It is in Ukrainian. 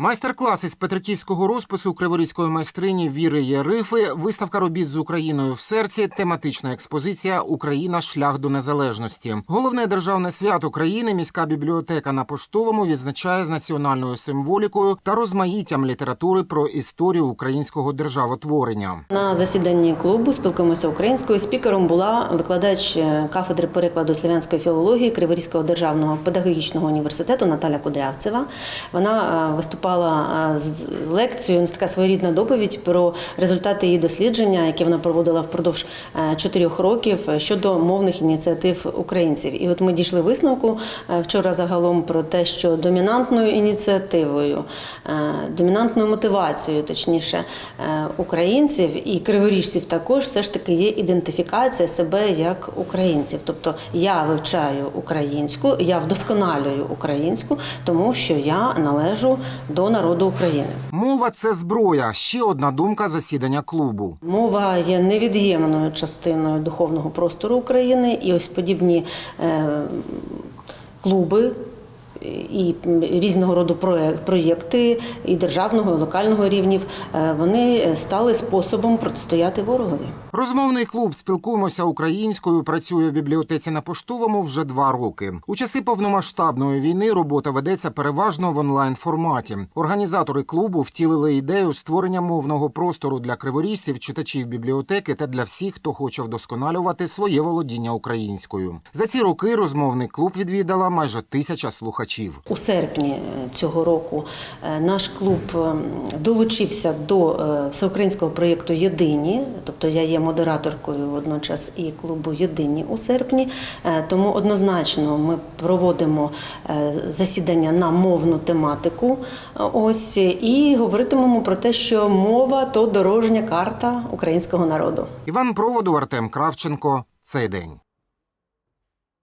Майстер-клас із петриківського розпису криворізької майстрині Віри Єрифи, виставка робіт з Україною в серці, тематична експозиція Україна шлях до незалежності. Головне державне свято країни міська бібліотека на поштовому відзначає з національною символікою та розмаїттям літератури про історію українського державотворення. На засіданні клубу спілкуємося українською. Спікером була викладач кафедри перекладу слов'янської філології Криворізького державного педагогічного університету Наталя Кудрявцева. Вона е, виступала з лекцією, це така своєрідна доповідь про результати її дослідження, яке вона проводила впродовж е, чотирьох років е, щодо мовних ініціатив українців. І от ми дійшли висновку е, вчора загалом про те, що домінантною ініціативою, домінантною мотивацією, точніше, українців і криворіжців також все ж таки є ідентифікація себе як українців. Тобто я вивчаю українську, я вдосконалюю українську, тому що я належу до народу України. Мова це зброя. Ще одна думка засідання клубу. Мова є невід'ємною частиною духовного простору України, і ось подібні е, клуби. І різного роду проє- проєкти і державного, і локального рівнів е, вони стали способом протистояти ворогові. Розмовний клуб спілкуємося українською. Працює в бібліотеці на поштовому вже два роки. У часи повномасштабної війни робота ведеться переважно в онлайн форматі. Організатори клубу втілили ідею створення мовного простору для криворізців, читачів бібліотеки та для всіх, хто хоче вдосконалювати своє володіння українською. За ці роки розмовний клуб відвідала майже тисяча слухачів. У серпні е, цього року е, наш клуб е, долучився до всеукраїнського проєкту Єдині, тобто я є модераторкою водночас і клубу Єдині у серпні. Тому однозначно ми проводимо засідання на мовну тематику. Ось і говоритимемо про те, що мова то дорожня карта українського народу. Іван Проводу, Артем Кравченко. Цей день.